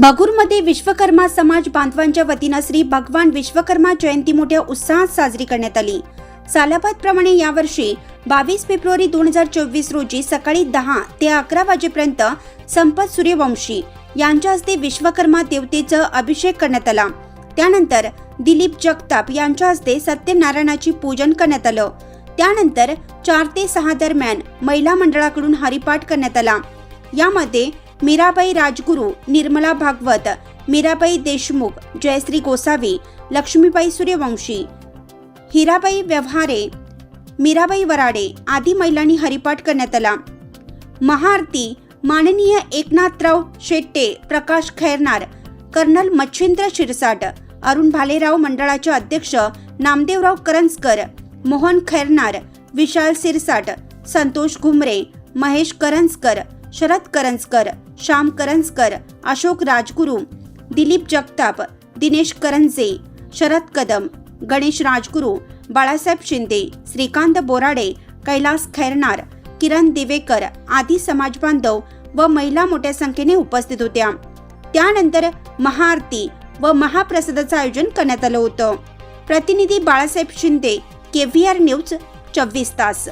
भागूरमध्ये विश्वकर्मा समाज बांधवांच्या वतीनं श्री भगवान विश्वकर्मा जयंती मोठ्या उत्साहात साजरी करण्यात आली. सालाबादप्रमाणे यावर्षी बावीस फेब्रुवारी दोन हजार चोवीस रोजी सकाळी दहा ते अकरा वाजेपर्यंत संपत सूर्यवंशी यांच्या हस्ते विश्वकर्मा देवतेचं अभिषेक करण्यात आला. त्यानंतर दिलीप जगताप यांच्या हस्ते सत्यनारायणाची पूजन करण्यात आलं. त्यानंतर चार ते सहा दरम्यान महिला मंडळाकडून हरिपाठ करण्यात आला. यामध्ये मीराबाई राजगुरू निर्मला भागवत मीराबाई देशमुख जयश्री गोसावी लक्ष्मीबाई सूर्यवंशी हिराबाई व्यवहारे मीराबाई वराडे आदी महिलांनी हरिपाठ करण्यात आला. महाआरती माननीय एकनाथराव शेट्टे प्रकाश खैरनार कर्नल मच्छिंद्र शिरसाट अरुण भालेराव मंडळाचे अध्यक्ष नामदेवराव करंजकर मोहन खैरनार विशाल सिरसाट संतोष घुमरे महेश करंजकर शरद करंजकर श्याम करंजकर अशोक राजगुरू दिलीप जगताप दिनेश करंजे शरद कदम गणेश राजगुरू बाळासाहेब शिंदे श्रीकांत बोराडे कैलास खैरनार किरण दिवेकर आदी समाजबांधव व महिला मोठ्या संख्येने उपस्थित होत्या. त्यानंतर महाआरती व महाप्रसादाचं आयोजन करण्यात आलं होतं. प्रतिनिधी Balasaheb Shinde K V R news चोवीस तास.